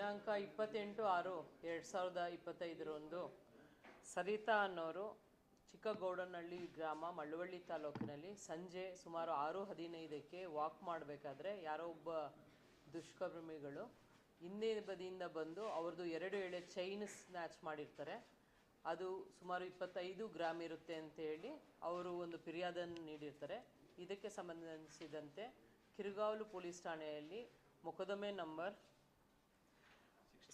ದಿನಾಂಕ ಇಪ್ಪತ್ತೆಂಟು ಆರು ಎರಡು ಸಾವಿರದ ಇಪ್ಪತ್ತೈದರಂದು ಸರಿತಾ ಅನ್ನೋರು ಚಿಕ್ಕಗೌಡನಹಳ್ಳಿ ಗ್ರಾಮ ಮಳ್ಳವಳ್ಳಿ ತಾಲೂಕಿನಲ್ಲಿ ಸಂಜೆ ಸುಮಾರು ಆರು ಹದಿನೈದಕ್ಕೆ ವಾಕ್ ಮಾಡಬೇಕಾದ್ರೆ ಯಾರೋ ಒಬ್ಬ ದುಷ್ಕರ್ಮಿಗಳು ಹಿಂದೆ ಬದಿಯಿಂದ ಬಂದು ಅವ್ರದ್ದು ಎರಡು ಎಳೆ ಚೈನ್ ಸ್ನ್ಯಾಚ್ ಮಾಡಿರ್ತಾರೆ. ಅದು ಸುಮಾರು ಇಪ್ಪತ್ತೈದು ಗ್ರಾಮ್ ಇರುತ್ತೆ ಅಂತ ಹೇಳಿ ಅವರು ಒಂದು ಫಿರ್ಯಾದನ್ನು ನೀಡಿರ್ತಾರೆ. ಇದಕ್ಕೆ ಸಂಬಂಧಿಸಿದಂತೆ ಕಿರುಗಾವಲು ಪೊಲೀಸ್ ಠಾಣೆಯಲ್ಲಿ ಮೊಕದ್ದಮೆ number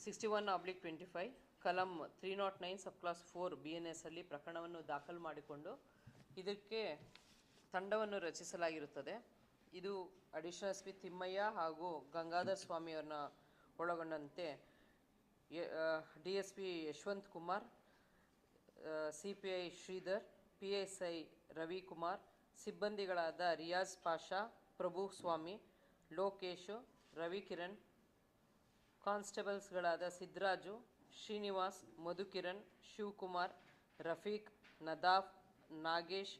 sixty one oblique twenty five ಕಲಂ three not nine sub clause four B N S ಅಲ್ಲಿ ಪ್ರಕರಣವನ್ನು ದಾಖಲು ಮಾಡಿಕೊಂಡು ಇದಕ್ಕೆ ತಂಡವನ್ನು ರಚಿಸಲಾಗಿರುತ್ತದೆ. ಇದು ಅಡಿಷನಲ್ ಎಸ್ ಪಿ ತಿಮ್ಮಯ್ಯ ಹಾಗೂ ಗಂಗಾಧರ್ ಸ್ವಾಮಿಯವ್ರನ್ನ ಒಳಗೊಂಡಂತೆ D S P Yashwant Kumar C P I Shridhar, P S I Ravikumar, ಸಿಬ್ಬಂದಿಗಳಾದ Riyaz Pasha, Prabhu ಸ್ವಾಮಿ, ಲೋಕೇಶು, ರವಿಕಿರಣ್ ಕಾನ್ಸ್ಟೇಬಲ್ಸ್ಗಳಾದ ಸಿದ್ರಾಜು, ಶ್ರೀನಿವಾಸ್, ಮಧುಕಿರಣ್, ಶಿವಕುಮಾರ್, ರಫೀಕ್, ನದಾಫ್, ನಾಗೇಶ್,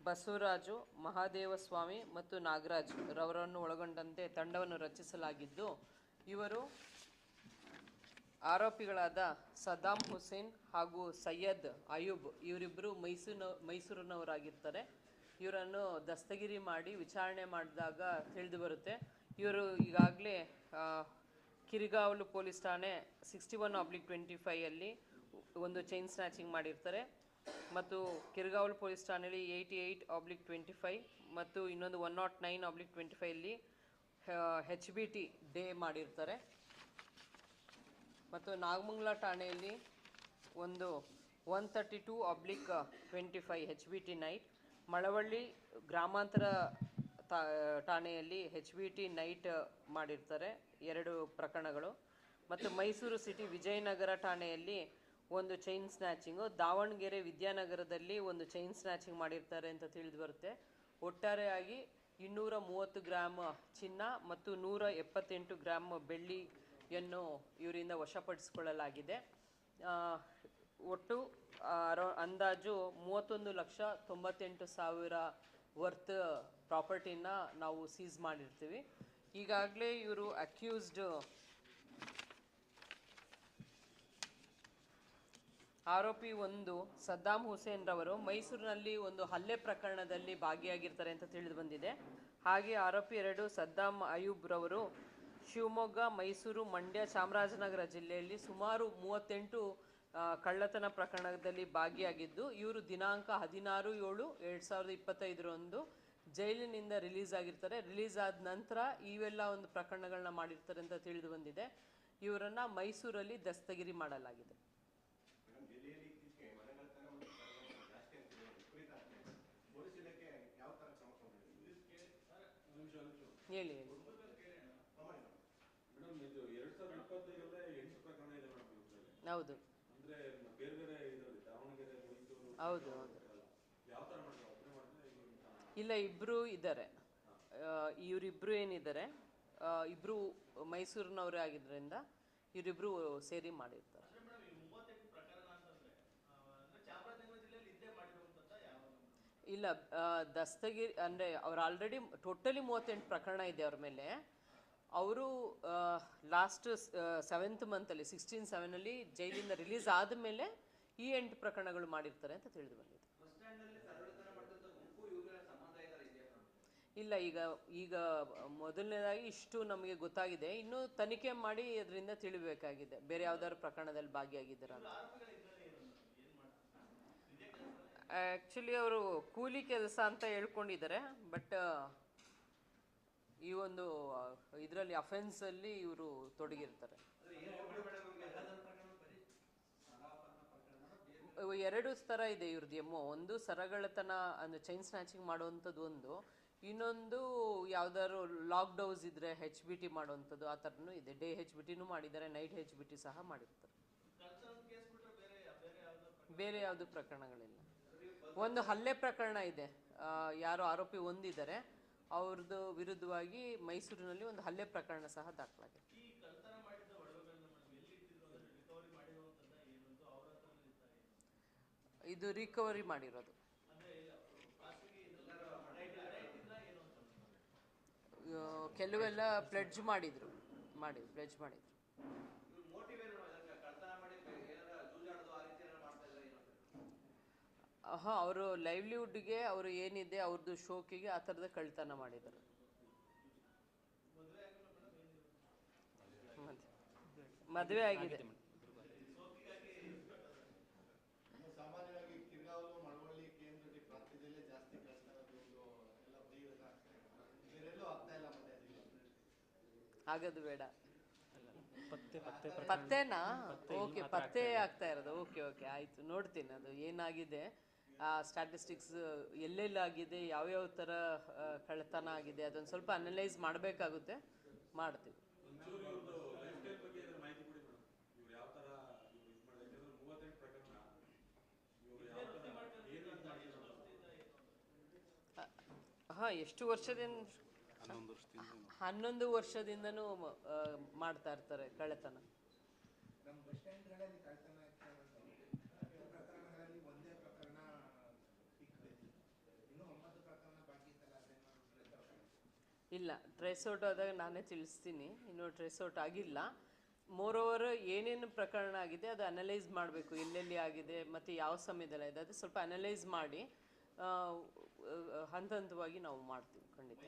ಬಸವರಾಜು, ಮಹಾದೇವಸ್ವಾಮಿ ಮತ್ತು ನಾಗರಾಜ್ ರವರನ್ನು ಒಳಗೊಂಡಂತೆ ತಂಡವನ್ನು ರಚಿಸಲಾಗಿದ್ದು, ಇವರು ಆರೋಪಿಗಳಾದ ಸದ್ದಾಂ ಹುಸೇನ್ ಹಾಗೂ ಸೈಯದ್ ಅಯೂಬ್ ಇವರಿಬ್ಬರು ಮೈಸೂರಿನ ಮೈಸೂರಿನವರಾಗಿರ್ತಾರೆ. ಇವರನ್ನು ದಸ್ತಗಿರಿ ಮಾಡಿ ವಿಚಾರಣೆ ಮಾಡಿದಾಗ ತಿಳಿದು ಬರುತ್ತೆ. ಇವರು ಈಗಾಗಲೇ ಕಿರಿಗಾವಲು ಪೊಲೀಸ್ ಠಾಣೆ ಸಿಕ್ಸ್ಟಿ ಒನ್ ಆಬ್ಲಿಕ್ ಟ್ವೆಂಟಿ ಫೈಯಲ್ಲಿ ಒಂದು ಚೈನ್ ಸ್ನ್ಯಾಚಿಂಗ್ ಮಾಡಿರ್ತಾರೆ. ಮತ್ತು ಕಿರಿಗಾವಲು ಪೊಲೀಸ್ ಠಾಣೆಯಲ್ಲಿ eighty eight oblique twenty five ಮತ್ತು ಇನ್ನೊಂದು one not nine oblique twenty ಫೈವಲ್ಲಿ H B T day ಮಾಡಿರ್ತಾರೆ. ಮತ್ತು ನಾಗಮಂಗ್ಲ ಠಾಣೆಯಲ್ಲಿ ಒಂದು one thirty two oblique twenty five H B T night Malavalli ಗ್ರಾಮಾಂತರ ಠಾಣೆಯಲ್ಲಿ ಎಚ್ ವಿ ಟಿ ನೈಟ್ ಮಾಡಿರ್ತಾರೆ ಎರಡು ಪ್ರಕರಣಗಳು. ಮತ್ತು ಮೈಸೂರು ಸಿಟಿ ವಿಜಯನಗರ ಠಾಣೆಯಲ್ಲಿ ಒಂದು ಚೈನ್ ಸ್ನ್ಯಾಚಿಂಗು. ದಾವಣಗೆರೆ ವಿದ್ಯಾನಗರದಲ್ಲಿ ಒಂದು ಚೈನ್ ಸ್ನ್ಯಾಚಿಂಗ್ ಮಾಡಿರ್ತಾರೆ ಅಂತ ತಿಳಿದು ಬರುತ್ತೆ. ಒಟ್ಟಾರೆಯಾಗಿ ಇನ್ನೂರ ಮೂವತ್ತು ಗ್ರಾಮ್ ಚಿನ್ನ ಮತ್ತು ನೂರ ಎಪ್ಪತ್ತೆಂಟು ಗ್ರಾಮ್ ಬೆಳ್ಳಿಯನ್ನು ಇವರಿಂದ ವಶಪಡಿಸಿಕೊಳ್ಳಲಾಗಿದೆ. ಒಟ್ಟು ಅರೋ ಅಂದಾಜು ಮೂವತ್ತೊಂದು ಲಕ್ಷ ತೊಂಬತ್ತೆಂಟು ಸಾವಿರ ವರ್ತ್ ಪ್ರಾಪರ್ಟಿನ ನಾವು ಸೀಸ್ ಮಾಡಿರ್ತೀವಿ. ಈಗಾಗಲೇ ಇವರು ಅಕ್ಯೂಸ್ಡ್ ಆರೋಪಿ ಒಂದು ಸದ್ದಾಂ ಹುಸೇನ್ ರವರು ಮೈಸೂರಿನಲ್ಲಿ ಒಂದು ಹಲ್ಲೆ ಪ್ರಕರಣದಲ್ಲಿ ಭಾಗಿಯಾಗಿರ್ತಾರೆ ಅಂತ ತಿಳಿದು ಬಂದಿದೆ. ಹಾಗೆ ಆರೋಪಿ ಎರಡು ಸದ್ದಾಂ ಅಯೂಬ್ ರವರು ಶಿವಮೊಗ್ಗ, ಮೈಸೂರು, ಮಂಡ್ಯ, ಚಾಮರಾಜನಗರ ಜಿಲ್ಲೆಯಲ್ಲಿ ಸುಮಾರು ಮೂವತ್ತೆಂಟು ಕಳ್ಳತನ ಪ್ರಕರಣದಲ್ಲಿ ಭಾಗಿಯಾಗಿದ್ದು ಇವರು ದಿನಾಂಕ ಹದಿನಾರು ಏಳು ಎರಡು ಸಾವಿರದ ಇಪ್ಪತ್ತೈದರಂದು ಜೈಲಿನಿಂದ ರಿಲೀಸ್ ಆಗಿರ್ತಾರೆ. ರಿಲೀಸ್ ಆದ ನಂತರ ಇವೆಲ್ಲ ಒಂದು ಪ್ರಕರಣಗಳನ್ನ ಮಾಡಿರ್ತಾರೆ ಅಂತ ತಿಳಿದು ಬಂದಿದೆ. ಇವರನ್ನ ಮೈಸೂರಲ್ಲಿ ದಸ್ತಗಿರಿ ಮಾಡಲಾಗಿದೆ. ಹೇಳಿ ಹೌದು. ಅಂದ್ರೆ ಬೇರೆ ಬೇರೆ ಇದರಲ್ಲಿ ದಾವಣಗೆರೆ ಮೈಸೂರು ಹೌದು ಹೌದು. ಯಾವ ಒಬ್ಬರೇ ಇಲ್ಲ ಇಬ್ಬರು ಇದ್ದಾರೆ. ಇವರಿಬ್ಬರು ಏನಿದ್ದಾರೆ ಇಬ್ರು ಮೈಸೂರಿನವರೇ ಆಗಿದ್ದರಿಂದ ಇವರಿಬ್ರು ಸೇರಿ ಮಾಡಿರ್ತಾರೆ. ಇಲ್ಲ ದಸ್ತಗಿರಿ ಅಂದರೆ ಅವ್ರು ಆಲ್ರೆಡಿ ಟೋಟಲಿ ಮೂವತ್ತೆಂಟು ಪ್ರಕರಣ ಇದೆ ಅವ್ರ ಮೇಲೆ. ಅವರು ಲಾಸ್ಟ್ ಸೆವೆಂತ್ ಮಂತಲ್ಲಿ ಸಿಕ್ಸ್ಟೀನ್ ಸೆವೆನಲ್ಲಿ ಜೈಲಿಂದ ರಿಲೀಸ್ ಆದಮೇಲೆ ಈ ಎಂಟು ಪ್ರಕರಣಗಳು ಮಾಡಿರ್ತಾರೆ ಅಂತ ತಿಳಿದು ಬಂದಿದೆ. ಇಲ್ಲ, ಈಗ ಈಗ ಮೊದಲನೇದಾಗಿ ಇಷ್ಟು ನಮಗೆ ಗೊತ್ತಾಗಿದೆ. ಇನ್ನು ತನಿಖೆ ಮಾಡಿ ಅದರಿಂದ ತಿಳಿಬೇಕಾಗಿದೆ. ಬೇರೆ ಯಾವ್ದಾದ್ರು ಪ್ರಕರಣದಲ್ಲಿ ಭಾಗಿಯಾಗಿದ್ದೀರ ಆ್ಯಕ್ಚುಲಿ ಅವರು ಕೂಲಿ ಕೆಲಸ ಅಂತ ಹೇಳ್ಕೊಂಡಿದ್ದಾರೆ ಬಟ್ ಈ ಒಂದು ಇದರಲ್ಲಿ ಅಫೆನ್ಸಲ್ಲಿ ಇವರು ತೊಡಗಿರ್ತಾರೆ. ಎರಡು ಥರ ಇದೆ ಇವ್ರದ್ದು ಎಮ್ಮೋ ಒಂದು ಸರಗಳತನ ಅಂದ್ರೆ ಚೈನ್ ಸ್ನ್ಯಾಚಿಂಗ್ ಮಾಡುವಂಥದ್ದು ಒಂದು. ಇನ್ನೊಂದು ಯಾವ್ದಾದ್ರು ಲಾಕ್ ಡೌಸ್ ಇದ್ರೆ ಹೆಚ್ ಬಿ ಟಿ ಮಾಡುವಂಥದ್ದು, ಆ ಥರನೂ ಇದೆ. ಡೇ ಹೆಚ್ ಬಿ ಟಿನೂ ಮಾಡಿದ್ದಾರೆ ನೈಟ್ ಹೆಚ್ ಬಿ ಟಿ ಸಹ ಮಾಡಿರ್ತಾರೆ. ಬೇರೆ ಯಾವುದು ಪ್ರಕರಣಗಳಿಲ್ಲ. ಒಂದು ಹಲ್ಲೆ ಪ್ರಕರಣ ಇದೆ. ಯಾರು ಆರೋಪಿ ಒಂದಿದ್ದಾರೆ ಅವ್ರದ್ದು ವಿರುದ್ಧವಾಗಿ ಮೈಸೂರಿನಲ್ಲಿ ಒಂದು ಹಲ್ಲೆ ಪ್ರಕರಣ ಸಹ ದಾಖಲಾಗಿದೆ. ಇದು ರಿಕವರಿ ಮಾಡಿರೋದು. ಕೆಲವೆಲ್ಲ ಪ್ಲೆಡ್ಜ್ ಮಾಡಿದ್ರು. ಮಾಡಿ ಪ್ಲೆಡ್ಜ್ ಮಾಡಿದ್ರು. ಹಾಂ ಅವರು ಲೈವ್ಲಿಹುಡ್ಗೆ ಅವರು ಏನಿದೆ ಅವ್ರದ್ದು ಶೋಕಿಗೆ ಆ ಥರದ ಕಳ್ತನ ಮಾಡಿದ್ದಾರೆ ಮದುವೆ ಆಗಿದೆ. ಆಗದು ಬೇಡ. ಪತ್ತೆ ಪತ್ತೆ ಪತ್ತೆನಾ? ಓಕೆ ಪತ್ತೆ ಆಗ್ತಾ ಇರೋದು. ಓಕೆ ಓಕೆ ಆಯ್ತು. ನೋಡ್ತೀನಿ ಅದು ಏನಾಗಿದೆ. ಆ ಸ್ಟ್ಯಾಟಿಸ್ಟಿಕ್ಸ್ ಎಲ್ಲೆಲ್ಲಾಗಿದೆ ಯಾವ್ಯಾವ ಥರ ತರ ಕಳ್ಳತನ ಆಗಿದೆ ಅದೊಂದು ಸ್ವಲ್ಪ ಅನಲೈಸ್ ಮಾಡಬೇಕಾಗುತ್ತೆ ಮಾಡ್ತೀವಿ. ಹಾ ಎಷ್ಟು ವರ್ಷದಿಂದ? ಹನ್ನೊಂದು ವರ್ಷದಿಂದನೂ ಮಾಡ್ತಾ ಇರ್ತಾರೆ ಕಳ್ಳತನ ನಮ್ಮ ಬಸ್ ಸ್ಟ್ಯಾಂಡ್ಗಳಲ್ಲಿ ಕಳ್ತನ ಆಗ್ತಾ ಇರೋದು ಹತ್ತು ಪ್ರಕರಣಗಳಲ್ಲಿ ಒಂದೇ ಪ್ರಕರಣ ಸಿಕ್ಕಿದೆ ಇನ್ನೂ ಒಂಬತ್ತು ಪ್ರಕರಣ ಬಾಕಿ ಇತ್ತಲ್ಲ ಅದೇನು ಇಲ್ಲ ಟ್ರೇಸ್ ಔಟ್ ಆದಾಗ ನಾನೇ ತಿಳಿಸ್ತೀನಿ. ಇನ್ನು ಟ್ರೇಸ್ ಔಟ್ ಆಗಿಲ್ಲ. ಮೋರ್ ಓವರ್ ಏನೇನು ಪ್ರಕರಣ ಆಗಿದೆ ಅದು ಅನಲೈಸ್ ಮಾಡಬೇಕು. ಎಲ್ಲೆಲ್ಲಿ ಆಗಿದೆ, ಮತ್ತು ಯಾವ ಸಮಯದಲ್ಲಿ ಇದೆ ಅದು ಸ್ವಲ್ಪ ಅನಲೈಸ್ ಮಾಡಿ ಹಂತ ಹಂತವಾಗಿ ನಾವು ಮಾಡ್ತೀವಿ ಖಂಡಿತ.